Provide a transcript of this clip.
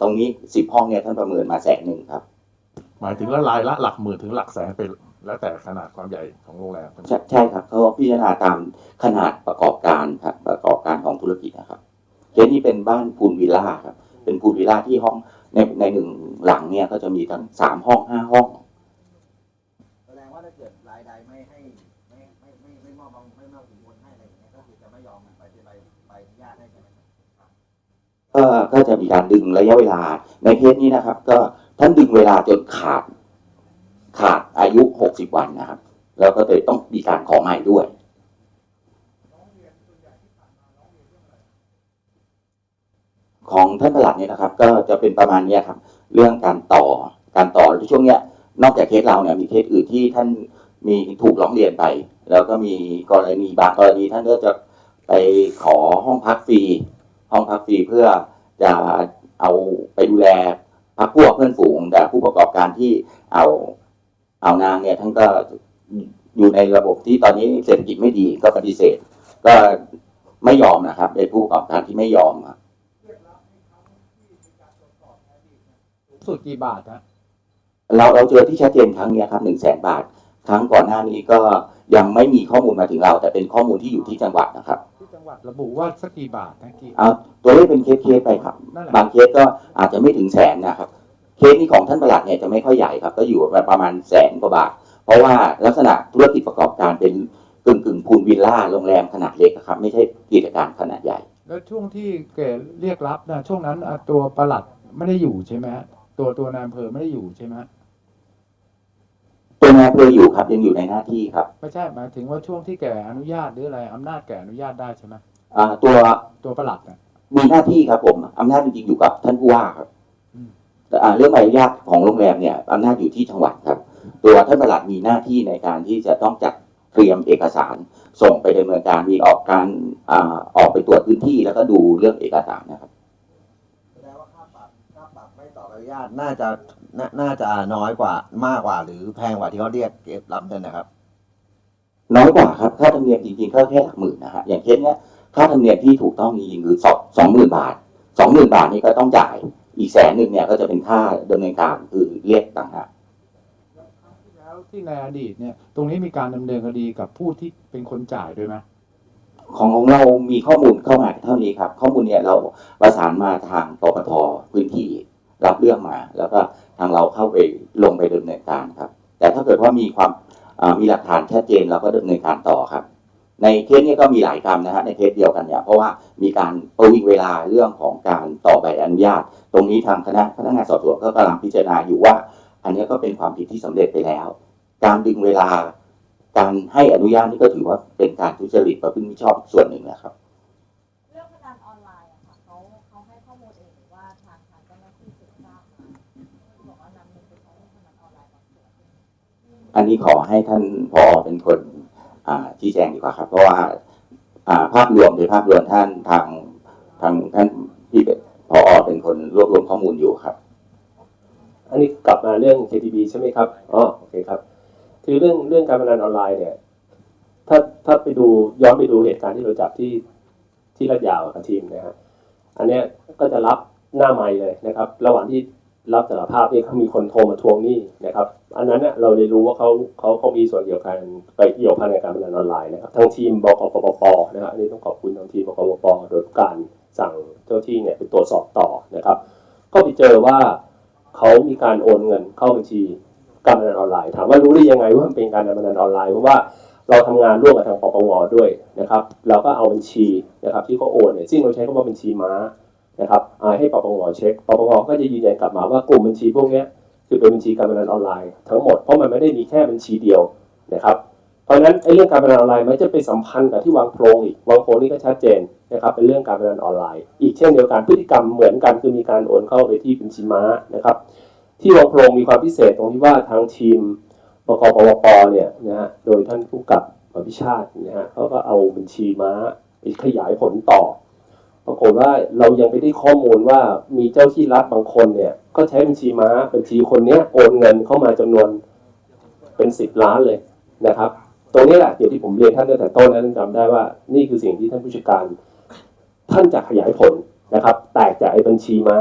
ตรงนี้สิบห้องเนี่ยท่านประเมินมาแสนหนึ่งครับ หมายถึงละรายละหลักหมื่นถึงหลักแสนไปแล้วแต่ขนาดความใหญ่ของโรงแรมใช่ใช่ครับเขาพิจารณาตามขนาดประกอบการครับประกอบการของธุรกิจนะครับเคสนี้เป็นบ้านพูลวิลล่าครับ เป็นพูลวิลล่าที่ห้องในในหนึ่งหลังเนี่ยก็จะมีทั้งสามห้องห้าห้อง แสดงว่าถ้าเกิดรายใดไม่ให้ไม่ไม่ไม่ไม่มอบบังไม่มอบสินบนให้อะไรอย่างเงี้ยก็คือจะไม่ยอมไปใบใบอนุญาตให้ใช่ไหมครับ ก็ก็จะมีการดึงระยะเวลา ในเคสนี้นะครับ ก็ท่านดึงเวลาจนขาด ขาดอายุหกสิบวันนะครับ แล้วก็เลยต้องมีการขอใหม่ด้วยของท่านประหลัดเนี่ยนะครับ ก็จะเป็นประมาณนี้ครับ เรื่องการต่อการต่อช่วงเนี้ย นอกจากเคสเราเนี่ยมีเคสอื่นที่ท่านมีถูกร้องเรียนไป แล้วก็มีกรณีบางกรณีท่านก็จะไปขอห้องพักฟรี ห้องพักฟรีเพื่อจะเอาไปดูแลพักพวกเพื่อนฝูงแต่ผู้ประกอบการที่เอาเอานางเนี่ยท่านก็อยู่ในระบบที่ตอนนี้เศรษฐกิจไม่ดีก็ปฏิเสธ ก็ไม่ยอมนะครับเป็นผู้ประกอบการที่ไม่ยอมสุดกี่บาทฮะเราเราเจอที่ชัดเจนครั้งเนี้ยครับหนึ่งแสนบาท ครั้งก่อนหน้านี้ก็ยังไม่มีข้อมูลมาถึงเรา แต่เป็นข้อมูลที่อยู่ที่จังหวัดนะครับ หวัดระบุว่าสักกี่บาทนะกี่ เอาตัวเลขเป็นเคสเคสๆไปครับ นั่นแหละ บางเคสก็อาจจะไม่ถึงแสนนะครับ เคสนี้ของท่านประหลัดเนี่ยจะไม่ค่อยใหญ่ครับ ก็อยู่ประมาณแสนกว่าบาท เพราะว่าลักษณะธุรกิจประกอบการเป็นกึ่งกึ่งๆพูลวิลล่าโรงแรมขนาดเล็กอะครับ ไม่ใช่กิจการขนาดใหญ่ แล้วช่วงที่แกเรียกรับนะช่วงนั้นอะตัวประหลัดไม่ได้อยู่ใช่ไหมฮะตัวตัวนายอำเภอไม่ได้อยู่ใช่ไหมฮะ ตัวนายอำเภออยู่ครับยังอยู่ในหน้าที่ครับไม่ใช่หมายถึงว่าช่วงที่แกอนุญาตหรืออะไรอำนาจแกอนุญาตได้ใช่ไหมอ่าตัวตัวประหลัดน่ะมีหน้าที่ครับผมอำนาจจริงๆอยู่กับท่านผู้ว่าครับอืมแต่อ่าเรื่องใบอนุญาตของโรงแรมเนี่ยอำนาจอยู่ที่จังหวัดครับ ตัวท่านประหลัดมีหน้าที่ในการที่จะต้องจัดเตรียมเอกสาร ส่งไปดำเนินการมีออกการอ่าออกไปตรวจพื้นที่แล้วก็ดูเรื่องเอกสารนะครับ แสดงว่าค่าปรับค่าปรับไม่ต่ อใบอนุญาตน่าจะน่าน่าจะน้อยกว่ามากกว่า หรือแพงกว่าที่เขาเรียกเก็บรับเนี่ยนะครับ น้อยกว่าครับ ค่าธรรมเนียมจริงๆก็แค่หลักหมื่นนะฮะอย่างเคสเนี้ยค่าธรรมเนียมที่ถูกต้องจริงๆคือสองสองหมื่นบาทสองหมื่นบาทนี่ก็ต้องจ่ายอีกแสนหนึ่งเนี่ยก็จะเป็นค่าดำเนินการคือเรียกต่างหากแล้วที่ในอดีตเนี่ย ตรงนี้มีการดำเนินคดีกับผู้ที่เป็นคนจ่ายด้วยไหมของของเรามีข้อมูลเข้ามาเท่านี้ครับ ข้อมูลเนี่ยเราประสานมาทางปปทพื้นที่ รับเรื่องมา แล้วก็ทางเราเข้าไปลงไปดำเนินการครับ แต่ถ้าเกิดว่ามีความมีหลักฐานชัดเจนเราก็ดำเนินการต่อครับ ในเคสนี้ก็มีหลายกรรมนะฮะในเคสเดียวกันเนี่ยเพราะว่ามีการประวิงเวลาเรื่องของการต่อใบอนุญาต ตรงนี้ทางคณะพนักงานสอบสวนก็กำลังพิจารณาอยู่ว่า อันนี้ก็เป็นความผิดที่สำเร็จไปแล้ว การดึงเวลาการให้อนุญาตนี่ก็ถือว่าเป็นการทุจริตประพฤติมิชอบส่วนหนึ่งนะครับ อันนี้ขอให้ท่านพอเป็นคนชี้แจงดีกว่าครับ เพราะว่าภาพรวมโดยภาพรวมท่านทางทางท่านที่เป็นพอเป็นคนรวบรวมข้อมูลอยู่ครับ อันนี้กลับมาเรื่อง KTB ใช่ไหมครับอ๋อโอเคครับ คือเรื่องเรื่องการพนันออนไลน์เนี่ย ถ้าถ้าไปดูย้อนไปดูเหตุการณ์ที่เราจับที่ที่ลาดยาวกับทีมนะฮะอันเนี้ยก็จะรับหน้าไมค์เลยนะครับ ระหว่างที่ รับสารภาพเนี่ยเขามีคนโทรมาทวงหนี้นะครับ อันนั้นเนี่ยเราได้รู้ว่าเขาเขาเขามีส่วนเกี่ยวกันไปเกี่ยวพันกับการพนันออนไลน์นะครับทั้งทีมบกปปปนะครับอันนี้ต้องขอบคุณทางทีมบกปปโดยการสั่งเจ้าที่เนี่ยไปตรวจสอบต่อนะครับ ก็ไปเจอว่าเขามีการโอนเงินเข้าบัญชีการพนันออนไลน์ถามว่ารู้ได้ยังไงว่ามันเป็นการพนันออนไลน์เพราะว่าเราทำงานร่วมกับทางปปงด้วยนะครับเราก็เอาบัญชีนะครับที่เขาโอนเนี่ยซึ่งเราใช้คำว่าบัญชีม้า นะครับให้ปปงเช็คปปงก็จะยืนยันกลับมาว่ากลุ่มบัญชีพวกนี้คือเป็นบัญชีการพนันออนไลน์ทั้งหมดเพราะมันไม่ได้มีแค่บัญชีเดียวนะครับเพราะฉะนั้นไอ้เรื่องการพนันออนไลน์มันจะไปสัมพันธ์กับที่วางโพรงอีกวางโพรงนี่ก็ชัดเจนนะครับเป็นเรื่องการพนันออนไลน์ อีกเช่นเดียวกันพฤติกรรมเหมือนกันคือมีการโอนเข้าไปที่บัญชีม้านะครับที่วางโพรงมีความพิเศษตรงที่ว่าทางทีมบกปวปเนี่ยนะฮะโดยท่านผู้กับอภิชาตินะฮะเขาก็เอาบัญชีม้าไปขยายผลต่อ ปรากฏว่าเรายังไปได้ข้อมูลว่ามีเจ้าที่รัฐบางคนเนี่ย ก็ใช้บัญชีม้าบัญชีคนเนี้ยโอนเงินเข้ามาจำนวนเป็นสิบล้านเลยนะครับ ตรงนี้แหละอย่างที่ผมเรียนท่านตั้งแต่ต้นแล้วท่านจำได้ว่า นี่คือสิ่งที่ท่านผู้จัดการ ท่านจะขยายผลนะครับ แตกจากไอ้บัญชีม้า